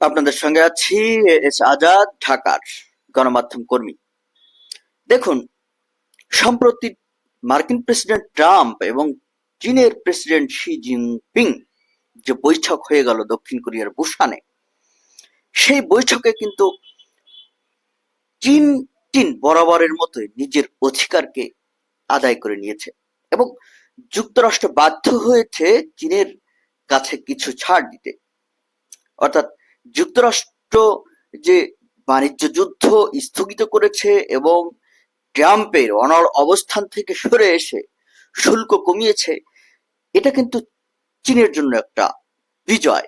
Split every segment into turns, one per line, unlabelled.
আপনাদের সঙ্গে আছি এস আজাদ, ঢাকার গণমাধ্যম কর্মী। দেখুন, সম্প্রতি মার্কিন প্রেসিডেন্ট ট্রাম্প এবং চীনের প্রেসিডেন্ট শি জিনপিং যে বৈঠক হয়ে গেল দক্ষিণ কোরিয়ার বুসানে সেই বৈঠকে কিন্তু চীন চীন বরাবরের মতো নিজের অধিকারকে আদায় করে নিয়েছে এবং যুক্তরাষ্ট্র বাধ্য হয়েছে চীনের কাছে কিছু ছাড় দিতে। অর্থাৎ যুক্তরাষ্ট্র যে বাণিজ্য যুদ্ধ স্থগিত করেছে এবং ট্রাম্পের অনড় অবস্থান থেকে সরে এসে শুল্ক কমিয়েছে, এটা কিন্তু চীনের জন্য একটা বিজয়।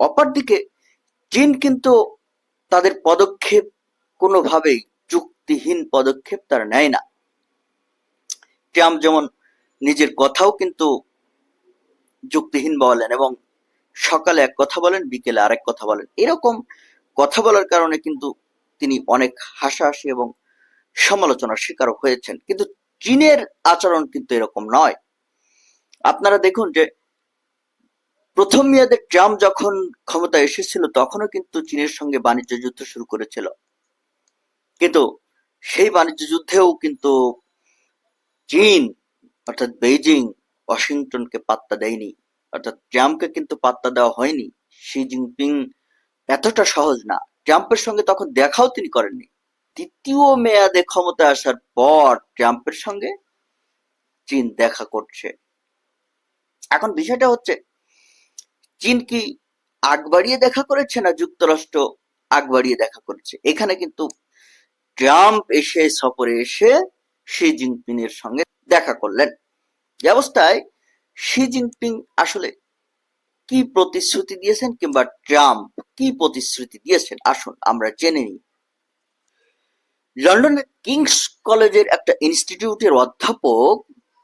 অপরদিকে, চীন কিন্তু তাদের পদক্ষেপ কোনোভাবেই যুক্তিহীন পদক্ষেপ তারা নেয় না। ট্রাম্প যেমন নিজের কথাও কিন্তু যুক্তিহীন বলেন এবং সকালে এক কথা বলেন, বিকেলে আরেক কথা বলেন। এরকম কথা বলার কারণে কিন্তু তিনি অনেক হাসাহাসি এবং সমালোচনার শিকার হয়েছেন। কিন্তু চীনের আচরণ কিন্তু এরকম নয়। আপনারা দেখুন যে প্রথম মেয়াদে ট্রাম্প যখন ক্ষমতা এসেছিল, তখনও কিন্তু চীনের সঙ্গে বাণিজ্য যুদ্ধ শুরু করেছিল। কিন্তু সেই বাণিজ্য যুদ্ধেও কিন্তু চীন, অর্থাৎ বেইজিং, ওয়াশিংটনকে পাত্তা দেয়নি। অর্থাৎ ট্রাম্পকে কিন্তু পাত্তা দেওয়া হয়নি। শি জিনপিং এতটা সহজ না। ট্রাম্পের সঙ্গে তখন দেখাও তিনি করেননি। দ্বিতীয় মেয়াদে ক্ষমতা আসার পর ট্রাম্পের সঙ্গে চীন দেখা করছে। এখন বিষয়টা হচ্ছে, চীন কি আগ বাড়িয়ে দেখা করেছে না যুক্তরাষ্ট্র আগ বাড়িয়ে দেখা করেছে? এখানে কিন্তু ট্রাম্প এসে সফরে এসে শি জিনপিং এর সঙ্গে দেখা করলেন। যে অবস্থায় শি জিনপিং আসলে কি প্রতিশ্রুতি দিয়েছেন কিংবা ট্রাম্প কি প্রতিশ্রুতি দিয়েছেন? আসুন, আমরা জেনে নিই। লন্ডনের কিংস কলেজের একটা ইনস্টিটিউটের অধ্যাপক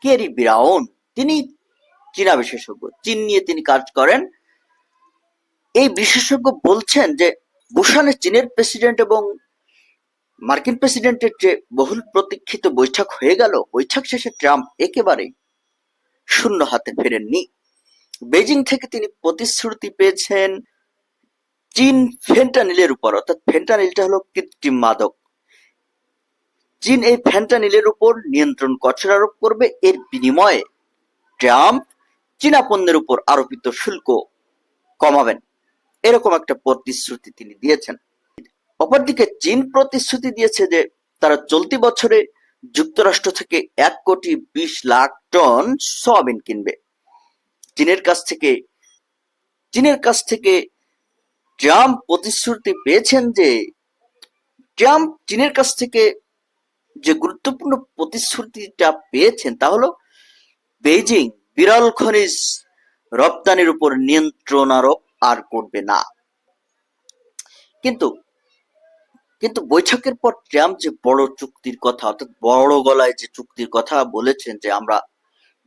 কেরি ব্রাউন, তিনি চীনা বিশেষজ্ঞ। চীন নিয়ে তিনি কাজ করেন। এই বিশেষজ্ঞ বলছেন যে বুসানে চীনের প্রেসিডেন্ট এবং মার্কিন প্রেসিডেন্টের যে বহুল প্রতীক্ষিত বৈঠক হয়ে গেল, বৈঠক শেষে ট্রাম্প একেবারে শূন্য হাতে ফেরেননি। বেজিং থেকে তিনি প্রতিশ্রুতি পেয়েছেন চীন ফেন্টানিলের উপর, অর্থাৎ ফেন্টানিলটা হলো কৃত্রিম মাদক। চীন এই ফেন্টানিলের উপর নিয়ন্ত্রণ কঠোর আরোপ করবে। এর বিনিময়ে ট্রাম্প চীনা পণ্যের উপর আরোপিত শুল্ক কমাবেন। এরকম একটা প্রতিশ্রুতি তিনি দিয়েছেন। অপরদিকে চীন প্রতিশ্রুতি দিয়েছে যে তারা চলতি বছরে যুক্তরাষ্ট্র থেকে এক কোটি বিশ লাখ টন সয়াবিন কিনবে। চীনের কাছ থেকে, চীনের কাছ থেকে ট্রাম্প প্রতিশ্রুতি পেয়েছেন যে, ট্রাম্প চীনের কাছ থেকে যে গুরুত্বপূর্ণ প্রতিশ্রুতিটা পেয়েছেন তা হলো বেইজিং বিরল খনিজ রপ্তানির উপর নিয়ন্ত্রণ আরোপ আর করবে না। কিন্তু কিন্তু বৈঠকের পর ট্রাম্প যে বড় চুক্তির কথা, অর্থাৎ বড় গলায় যে চুক্তির কথা বলেছেন যে আমরা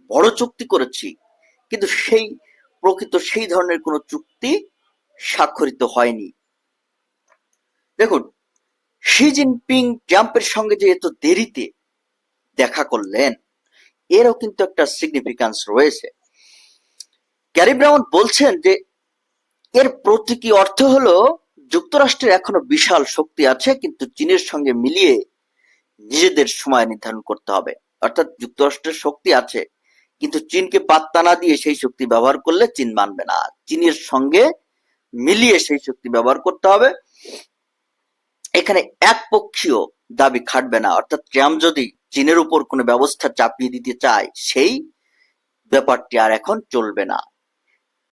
বড় চুক্তি করেছি, কিন্তু সেই প্রকৃত সেই ধরনের কোনো চুক্তি স্বাক্ষরিত হয়নি। দেখুন, শি জিনপিং ট্রাম্পের সঙ্গে যে এত দেরিতে দেখা করলেন, এরও কিন্তু একটা সিগনিফিক্যান্স রয়েছে। ক্যারি ব্রাউন বলছেন যে এর প্রতীকী অর্থ হলো যুক্তরাষ্ট্রের এখনও বিশাল শক্তি আছে, কিন্তু চীনের সঙ্গে মিলিয়ে নিজেদের সময় নির্ধারণ করতে হবে। অর্থাৎ যুক্তরাষ্ট্রের শক্তি আছে, কিন্তু চীনকে পাত্তা না দিয়ে সেই শক্তি ব্যবহার করলে চীন মানবে না। চীনের সঙ্গে মিলিয়ে সেই শক্তি ব্যবহার করতে হবে। এখানে একপক্ষীয় দাবি খাটবে না। অর্থাৎ ট্রাম্প যদি চীনের উপর কোনো ব্যবস্থা চাপিয়ে দিতে চায়, সেই ব্যাপারটি আর এখন চলবে না।